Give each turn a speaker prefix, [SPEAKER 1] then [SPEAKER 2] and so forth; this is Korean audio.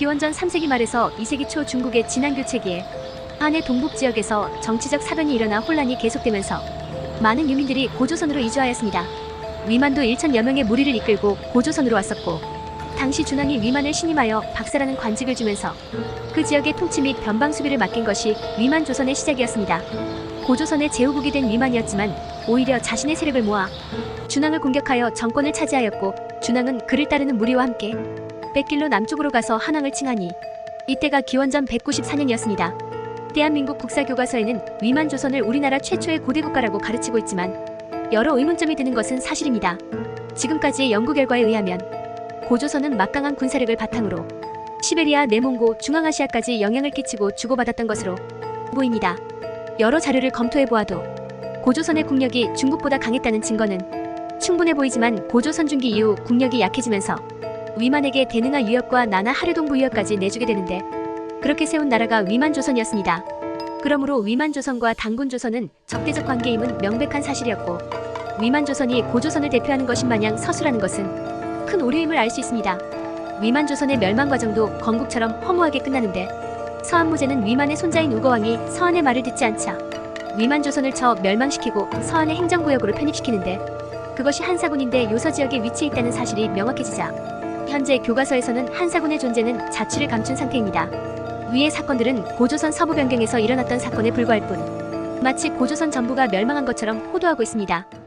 [SPEAKER 1] 기원전 3세기 말에서 2세기 초 중국의 진안 교체기에 한해 동북 지역에서 정치적 사변이 일어나 혼란이 계속되면서 많은 유민들이 고조선으로 이주하였습니다. 위만도 1천여 명의 무리를 이끌고 고조선으로 왔었고 당시 준왕이 위만을 신임하여 박사라는 관직을 주면서 그 지역의 통치 및 변방 수비를 맡긴 것이 위만 조선의 시작이었습니다. 고조선의 제후국이 된 위만이었지만 오히려 자신의 세력을 모아 준왕을 공격하여 정권을 차지하였고 준왕은 그를 따르는 무리와 함께 백길로 남쪽으로 가서 한왕을 칭하니 이때가 기원전 194년이었습니다. 대한민국 국사교과서에는 위만 조선을 우리나라 최초의 고대 국가라고 가르치고 있지만 여러 의문점이 드는 것은 사실입니다. 지금까지의 연구 결과에 의하면 고조선은 막강한 군사력을 바탕으로 시베리아, 내몽고, 중앙아시아까지 영향을 끼치고 주고받았던 것으로 보입니다. 여러 자료를 검토해 보아도 고조선의 국력이 중국보다 강했다는 증거는 충분해 보이지만 고조선 중기 이후 국력이 약해지면서 위만에게 대능아 유역과 나나 하류동 부 유역까지 내주게 되는데 그렇게 세운 나라가 위만조선이었습니다. 그러므로 위만조선과 당군조선은 적대적 관계임은 명백한 사실이었고 위만조선이 고조선을 대표하는 것인 마냥 서술하는 것은 큰 오류임을 알 수 있습니다. 위만조선의 멸망 과정도 건국처럼 허무하게 끝나는데 서한무제는 위만의 손자인 우거왕이 서한의 말을 듣지 않자 위만조선을 쳐 멸망시키고 서한의 행정구역으로 편입시키는데 그것이 한사군인데 요서 지역에 위치해 있다는 사실이 명확해지자 현재 교과서에서는 한사군의 존재는 자취를 감춘 상태입니다. 위의 사건들은 고조선 서부 변경에서 일어났던 사건에 불과할 뿐 마치 고조선 전부가 멸망한 것처럼 호도하고 있습니다.